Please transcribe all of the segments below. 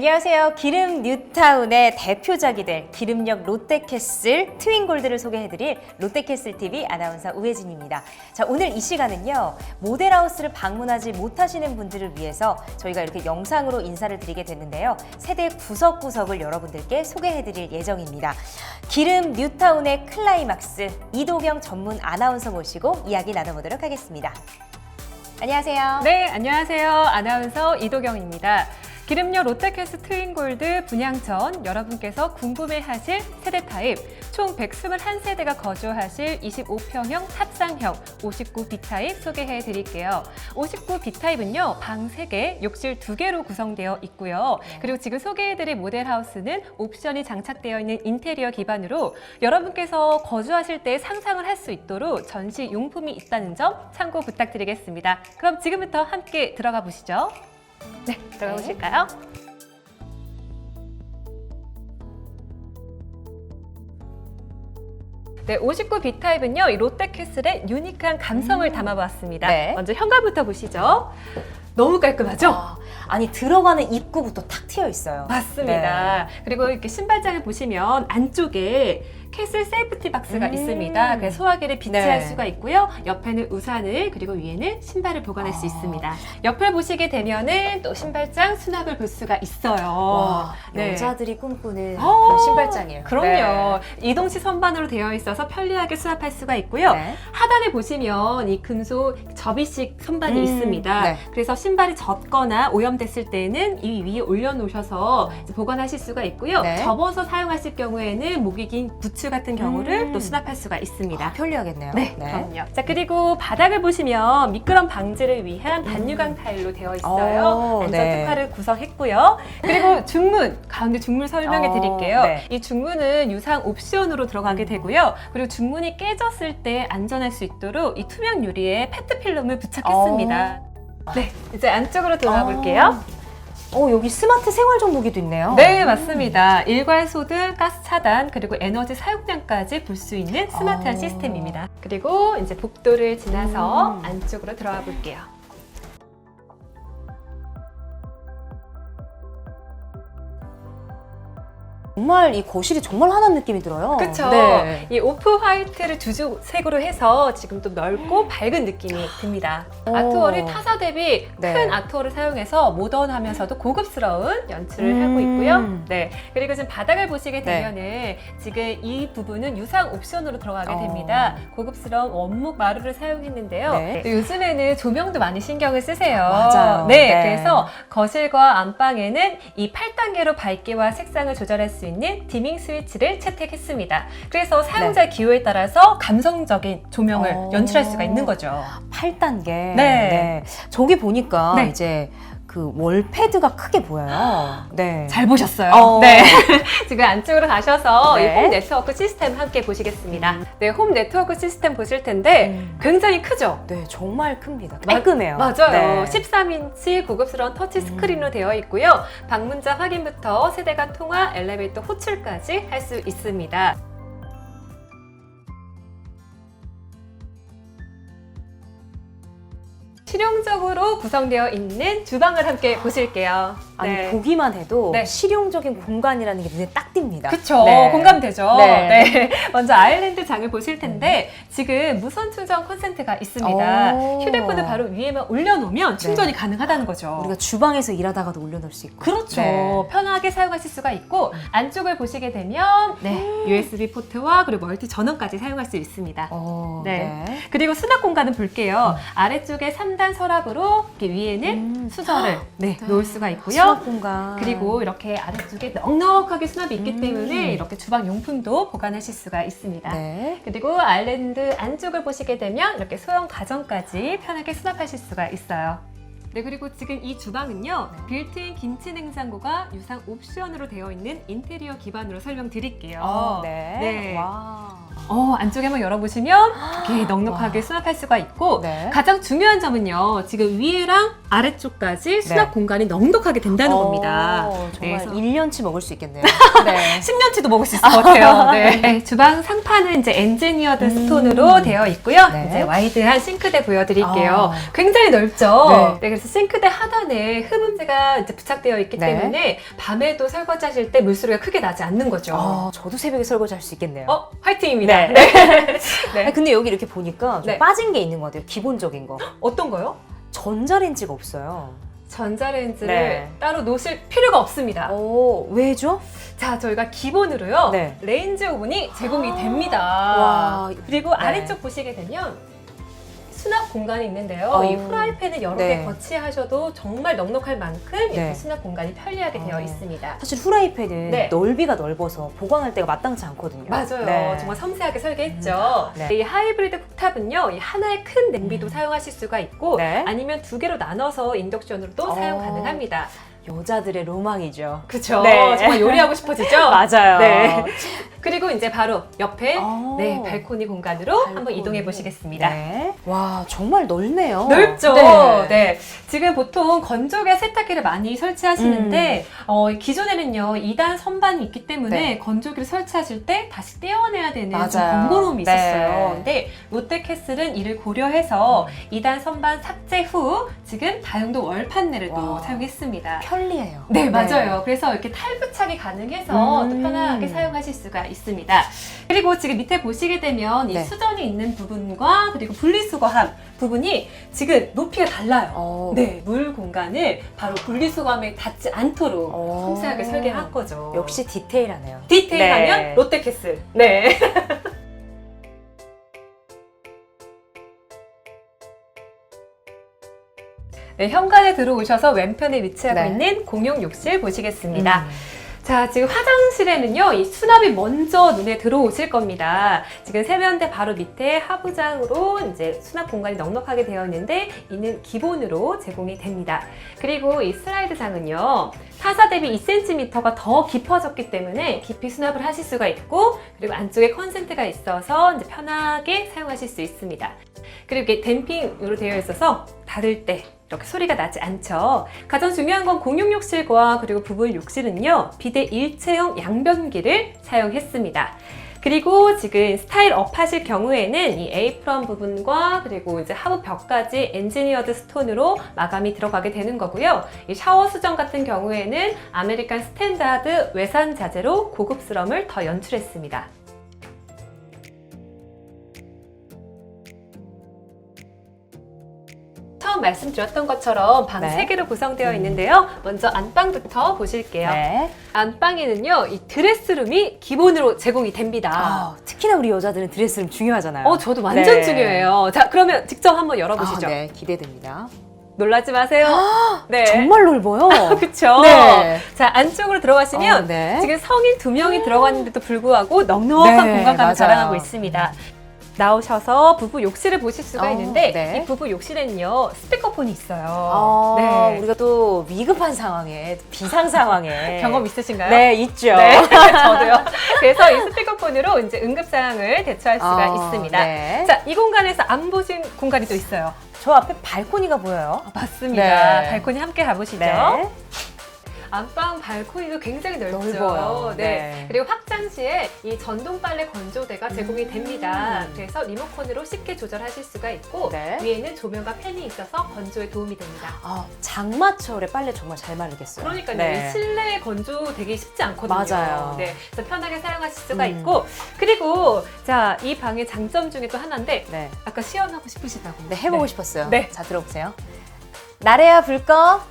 안녕하세요. 기름 뉴타운의 대표작이 될 기름역 롯데캐슬 트윈골드를 소개해드릴 롯데캐슬 TV 아나운서 우혜진입니다. 자, 오늘 이 시간은요, 모델하우스를 방문하지 못하시는 분들을 위해서 저희가 이렇게 영상으로 인사를 드리게 됐는데요. 세대 구석구석을 여러분들께 소개해드릴 예정입니다. 기름 뉴타운의 클라이막스 이도경 전문 아나운서 모시고 이야기 나눠보도록 하겠습니다. 안녕하세요. 네, 안녕하세요. 아나운서 이도경입니다. 기름역 롯데캐스 트윈골드 분양 전 여러분께서 궁금해하실 세대 타입 총 121세대가 거주하실 25평형 탑상형 59B 타입 소개해 드릴게요. 59B 타입은요 방 3개, 욕실 2개로 구성되어 있고요. 그리고 지금 소개해 드릴 모델 하우스는 옵션이 장착되어 있는 인테리어 기반으로 여러분께서 거주하실 때 상상을 할 수 있도록 전시 용품이 있다는 점 참고 부탁드리겠습니다. 그럼 지금부터 함께 들어가 보시죠. 네, 들어가 네. 보실까요? 네, 59B 타입은요, 이 롯데캐슬의 유니크한 감성을 담아봤습니다. 네. 먼저 현관부터 보시죠. 너무 깔끔하죠? 아, 아니 들어가는 입구부터 탁 트여 있어요. 맞습니다. 그리고 이렇게 신발장을 보시면 안쪽에 캐슬 세이프티 박스가 음. 있습니다. 그래서 소화기를 비치할 네. 수가 있고요. 옆에는 우산을 그리고 위에는 신발을 보관할 수 아. 있습니다. 옆을 보시게 되면은 또 신발장 수납을 볼 수가 있어요. 와, 네. 여자들이 꿈꾸는 어, 그런 신발장이에요. 그럼요. 이동식 선반으로 되어 있어서 편리하게 수납할 수가 있고요. 네. 하단에 보시면 이 금속 접이식 선반이 음, 있습니다. 네. 그래서 신발이 젖거나 오염됐을 때는 이 위에 올려놓으셔서 보관하실 수가 있고요. 네. 접어서 사용하실 경우에는 목이 긴 부츠 같은 경우를 음. 또 수납할 수가 있습니다. 아, 편리하겠네요. 네, 그럼요. 자, 그리고 바닥을 보시면 미끄럼 방지를 위한 반유광 타일로 되어 있어요. 음. 오, 안전 네. 특화를 구성했고요. 그리고 중문, 가운데 중문 설명해 어, 드릴게요. 네. 이 중문은 유상 옵션으로 들어가게 되고요. 그리고 중문이 깨졌을 때 안전할 수 있도록 이 투명 유리에 페트 필름을 부착했습니다. 네, 이제 안쪽으로 들어가 볼게요. 어, 여기 스마트 생활 정보기도 있네요. 네, 맞습니다. 일괄 소등, 가스 차단, 그리고 에너지 사용량까지 볼 수 있는 스마트한 어. 시스템입니다. 그리고 이제 복도를 지나서 음. 안쪽으로 들어가 볼게요. 정말 이 거실이 정말 하나는 느낌이 들어요. 그쵸? 네. 이 오프 화이트를 주주색으로 해서 지금 좀 넓고 밝은 느낌이 듭니다. 오. 아트월이 타사 대비 네. 큰 아트월을 사용해서 모던하면서도 고급스러운 연출을 음. 하고 있고요. 네. 그리고 지금 바닥을 보시게 네. 되면은 지금 이 부분은 유상 옵션으로 들어가게 어. 됩니다. 고급스러운 원목 마루를 사용했는데요. 네. 또 요즘에는 조명도 많이 신경을 쓰세요. 맞아요. 네. 네. 그래서 거실과 안방에는 이 8단계로 밝기와 색상을 조절할 수 있는 디밍 스위치를 채택했습니다. 그래서 사용자 기호에 따라서 감성적인 조명을 네. 어. 연출할 수가 있는 거죠. 8단계. 네. 저기 보니까 네. 이제 그 월패드가 크게 보여요. 네. 잘 보셨어요. 어. 네. 지금 안쪽으로 가셔서 네. 이홈 네트워크 시스템 함께 보시겠습니다. 네, 홈 네트워크 시스템 보실 텐데 음. 굉장히 크죠? 네, 정말 큽니다. 마- 깔끔해요. 맞아요. 네. 13인치 고급스러운 터치 스크린으로 되어 있고요. 방문자 확인부터 세대 간 통화, 엘리베이터 호출까지 할 수 있습니다. 실용적으로 구성되어 있는 주방을 함께 보실게요. 아니 네. 보기만 해도 네. 실용적인 공간이라는 게 눈에 딱 띕니다. 그쵸. 네. 공감되죠. 네. 네. 먼저 아일랜드 장을 보실 텐데 지금 무선 충전 콘센트가 있습니다. 오. 휴대폰을 바로 위에만 올려놓으면 충전이 가능하다는 거죠. 우리가 주방에서 일하다가도 올려놓을 수 있고. 그렇죠. 네. 편하게 사용하실 수가 있고 안쪽을 보시게 되면 네, USB 포트와 그리고 멀티 전원까지 사용할 수 있습니다. 어, 네. 네. 그리고 수납 공간은 볼게요. 아래쪽에 3단 서랍으로 이렇게 위에는 음. 수저를 네, 놓을 수가 있고요. 수납 공간. 그리고 이렇게 아래쪽에 넉넉하게 수납이 있기 음. 때문에 이렇게 주방 용품도 보관하실 수가 있습니다. 네. 그리고 아일랜드 안쪽을 보시게 되면 이렇게 소형 가전까지 편하게 수납하실 수가 있어요. 네, 그리고 지금 이 주방은요, 빌트인 김치 냉장고가 유상 옵션으로 되어 있는 인테리어 기반으로 설명드릴게요. 어, 네. 네. 와. 어, 안쪽에 한번 열어보시면 이렇게 넉넉하게 와. 수납할 수가 있고, 네. 가장 중요한 점은요, 지금 위에랑 아래쪽까지 수납 네. 공간이 넉넉하게 된다는 어, 겁니다. 정말 그래서 1년치 먹을 수 있겠네요. 네. 10년치도 먹을 수 있을 것 같아요. 네. 주방 상판은 이제 엔지니어드 음. 스톤으로 되어 있고요. 네. 이제 와이드한 싱크대 보여드릴게요. 아. 굉장히 넓죠. 네. 네. 그래서 싱크대 하단에 흡음재가 이제 부착되어 있기 네. 때문에 밤에도 설거지하실 때 물소리가 크게 나지 않는 거죠. 아, 저도 새벽에 설거지 할 수 있겠네요. 어, 화이팅입니다. 네. 네. 네. 아니, 근데 여기 이렇게 보니까 좀 네. 빠진 게 있는 것 같아요. 기본적인 거. 어떤 거요? 전자레인지가 없어요. 전자레인지를 네. 따로 놓으실 필요가 없습니다. 오, 왜죠? 자, 저희가 기본으로요. 네. 레인지 오븐이 제공이 아. 됩니다. 와. 그리고 네. 아래쪽 보시게 되면 수납 공간이 있는데요. 어. 이 프라이팬을 여러 네. 개 거치하셔도 정말 넉넉할 만큼 네. 이렇게 수납 공간이 편리하게 되어 어. 있습니다. 사실 후라이팬은 네. 넓이가 넓어서 보관할 때가 마땅치 않거든요. 맞아요. 네. 정말 섬세하게 설계했죠. 네. 이 하이브리드 쿡탑은요, 이 하나의 큰 냄비도 사용하실 수가 있고, 네. 아니면 두 개로 나눠서 인덕션으로도 어. 사용 가능합니다. 여자들의 로망이죠. 그쵸. 네. 정말 요리하고 싶어지죠? 맞아요. 네. 그리고 이제 바로 옆에 어. 네, 발코니 공간으로 한번. 이동해 보시겠습니다. 네. 와, 정말 넓네요. 넓죠. 네. 네. 지금 보통 건조기와 세탁기를 많이 설치하시는데 어, 기존에는요 2단 선반이 있기 때문에 네. 건조기를 설치하실 때 다시 떼어내야 되는 좀 맞아요. 번거로움이 네. 있었어요. 근데 롯데캐슬은 이를 고려해서 2단 선반 삭제 후 지금 다용도 월 판넬을 또 와. 사용했습니다. 편리해요. 네, 맞아요. 그래서 이렇게 탈부착이 가능해서 음. 또 편하게 사용하실 수가 있습니다. 그리고 지금 밑에 보시게 되면 이 네. 수전이 있는 부분과 그리고 분리수거함 부분이 지금 높이가 달라요. 어, 네, 물 공간을 바로 분리수거함에 닿지 않도록 어. 섬세하게 설계한 거죠. 역시 디테일하네요. 디테일하면 네. 롯데캐슬. 네. 네, 현관에 들어오셔서 왼편에 위치하고 네. 있는 공용 욕실 보시겠습니다. 음. 자, 지금 화장실에는요, 이 수납이 먼저 눈에 들어오실 겁니다. 지금 세면대 바로 밑에 하부장으로 이제 수납 공간이 넉넉하게 되어 있는데, 이는 기본으로 제공이 됩니다. 그리고 이 슬라이드장은요, 타사 대비 2cm가 더 깊어졌기 때문에 깊이 수납을 하실 수가 있고, 그리고 안쪽에 컨센트가 있어서 이제 편하게 사용하실 수 있습니다. 그리고 이게 댐핑으로 되어 있어서 닫을 때 이렇게 소리가 나지 않죠. 가장 중요한 건 공용 욕실과 그리고 부분 욕실은요, 비대 일체형 양변기를 사용했습니다. 그리고 지금 스타일 업 하실 경우에는 이 에이프런 부분과 그리고 이제 하부 벽까지 엔지니어드 스톤으로 마감이 들어가게 되는 거고요. 이 샤워 수정 같은 경우에는 아메리칸 스탠다드 외산 자재로 고급스러움을 더 연출했습니다. 처음 말씀드렸던 것처럼 방 네. 3개로 구성되어 있는데요. 먼저 안방부터 보실게요. 네. 안방에는요, 이 드레스룸이 기본으로 제공이 됩니다. 아, 특히나 우리 여자들은 드레스룸 중요하잖아요. 어, 저도 완전 네. 중요해요. 자, 그러면 직접 한번 열어보시죠. 아, 네, 기대됩니다. 놀라지 마세요. 네. 정말 넓어요. 그쵸? 네. 자, 안쪽으로 들어가시면 어, 네. 지금 성인 두 명이 들어갔는데도 불구하고 넉넉한 네, 공간감을. 자랑하고 있습니다. 나오셔서 부부 욕실을 보실 수가 어, 있는데 네. 이 부부 욕실에는요 스피커폰이 있어요. 아, 네. 우리가 또 위급한 상황에 비상 상황에 경험 있으신가요? 네 있죠. 네, 저도요. 그래서 이 스피커폰으로 이제 응급 상황을 대처할 수가 아, 있습니다. 네. 자, 이 공간에서 안 보신 공간이 또 있어요. 저 앞에 발코니가 보여요. 맞습니다. 네. 발코니 함께 가보시죠. 네. 안방 발코니도 굉장히 넓죠. 넓어요. 네. 네. 그리고 확장 시에 이 전동 빨래 건조대가 제공이 음. 됩니다. 그래서 리모컨으로 쉽게 조절하실 수가 있고 네. 위에는 조명과 팬이 있어서 건조에 도움이 됩니다. 아, 장마철에 빨래 정말 잘 마르겠어요. 그러니까요. 네. 이 실내 건조 되게 쉽지 않거든요. 맞아요. 네. 그래서 편하게 사용하실 수가 음. 있고 그리고 자, 이 방의 장점 중에 또 하나인데 네. 아까 시연하고 싶으시다고. 네, 해보고 싶었어요. 네. 자, 들어보세요. 나래야, 불 꺼.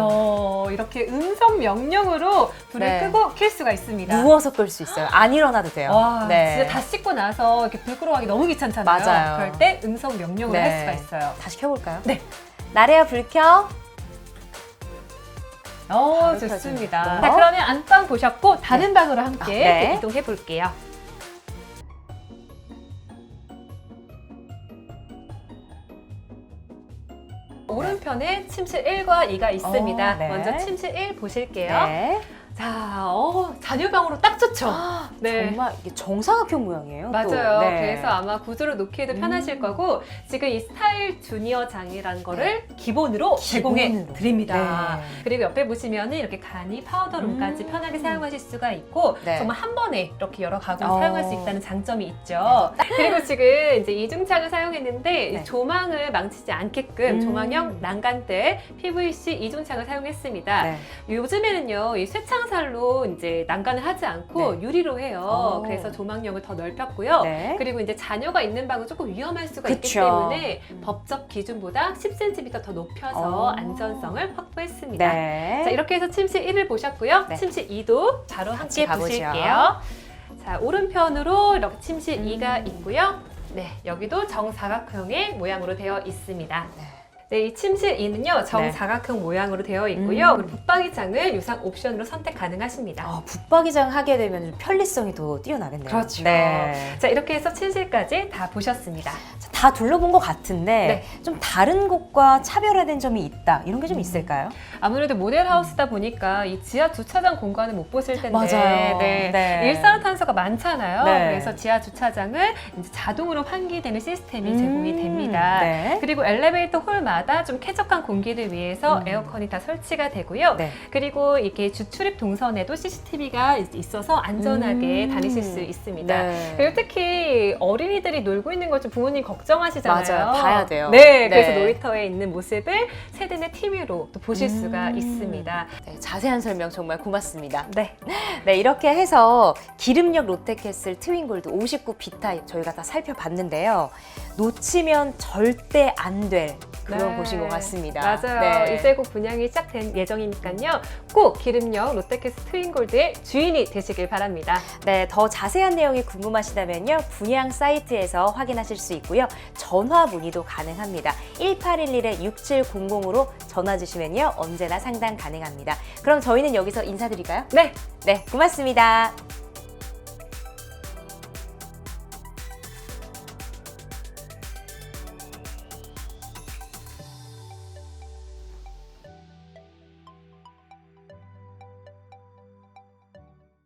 어, 어, 이렇게 음성 명령으로 불을 네. 끄고 켤 수가 있습니다. 누워서 끌 수 있어요. 안 일어나도 돼요. 와, 네. 진짜 다 씻고 나서 이렇게 불 끄러 가기 너무 귀찮잖아요. 맞아요. 그럴 때 음성 명령으로 네. 할 수가 있어요. 다시 켜볼까요? 네. 나래야, 불 켜. 어, 바로 좋습니다. 켜지네요. 자, 그러면 안방 보셨고 다른 방으로 함께 아, 네. 이동해 볼게요. 오른편에 침실 1과 2가 있습니다. 어, 네. 먼저 침실 1 보실게요. 네. 자, 어, 자녀방으로 딱 좋죠. 네. 정말 이게 정사각형 모양이에요. 또. 맞아요. 네. 그래서 아마 구조를 놓기에도 편하실 음. 거고 지금 이 스타일 주니어 장이라는 거를 기본으로 제공해 기본으로. 드립니다. 네. 그리고 옆에 보시면은 이렇게 간이 파우더룸까지 음. 편하게 사용하실 수가 있고 네. 정말 한 번에 이렇게 여러 가구를 어. 사용할 수 있다는 장점이 있죠. 그리고 지금 이제 이중창을 사용했는데 이 네. 조망을 망치지 않게끔 음. 조망형 난간대 PVC 이중창을 사용했습니다. 네. 요즘에는요, 이 쇠창 살로 이제 난간을 하지 않고 네. 유리로 해요. 어. 그래서 조망력을 더 넓혔고요. 네. 그리고 이제 자녀가 있는 방은 조금 위험할 수가 있기 그쵸. 때문에 음. 법적 기준보다 10cm 더 높여서 어. 안전성을 확보했습니다. 네. 자, 이렇게 해서 침실 1을 보셨고요. 네. 침실 2도 바로 함께 가보죠. 보실게요. 자, 오른편으로 이렇게 침실 음. 2가 있고요. 네, 여기도 정사각형의 모양으로 되어 있습니다. 네. 네, 이 침실 2는요, 정사각형 모양으로 되어 있고요. 음. 붙박이장을 유상 옵션으로 선택 가능하십니다. 아, 붙박이장 하게 되면 좀 편리성이 더 뛰어나겠네요. 그렇죠. 네. 자, 이렇게 해서 침실까지 다 보셨습니다. 자, 다 둘러본 것 같은데 네. 좀 다른 곳과 차별화된 점이 있다. 이런 게좀 음. 있을까요? 아무래도 모델하우스다 보니까 이 지하 주차장 공간을 못 보실 텐데 맞아요. 네. 네. 일산화탄소가 많잖아요. 네. 그래서 지하 주차장을 이제 자동으로 환기되는 시스템이 음, 제공이 됩니다. 네. 그리고 엘리베이터 홀마다 좀 쾌적한 공기를 위해서 음. 에어컨이 다 설치가 되고요. 네. 그리고 이렇게 주출입 동선에도 CCTV가 있어서 안전하게 음. 다니실 수 있습니다. 네. 그리고 특히 어린이들이 놀고 있는 걸좀 부모님 걱정 하시잖아요. 맞아요. 봐야 돼요. 네, 그래서 네. 놀이터에 있는 모습을 세대내 TV로 또 보실 수가 음. 있습니다. 네, 자세한 설명 정말 고맙습니다. 네. 네, 이렇게 해서 기름력 롯데캐슬 트윈골드 59 비타 저희가 다 살펴봤는데요. 놓치면 절대 안 될 그런 네. 곳인 것 같습니다. 맞아요. 네. 이제 곧 분양이 시작된 예정이니까요. 꼭 기름역 롯데캐스 트윈골드의 주인이 되시길 바랍니다. 네, 더 자세한 내용이 궁금하시다면요. 분양 사이트에서 확인하실 수 있고요. 전화 문의도 가능합니다. 1811-6700으로 전화 주시면요. 언제나 상담 가능합니다. 그럼 저희는 여기서 인사드릴까요? 네. 네, 고맙습니다.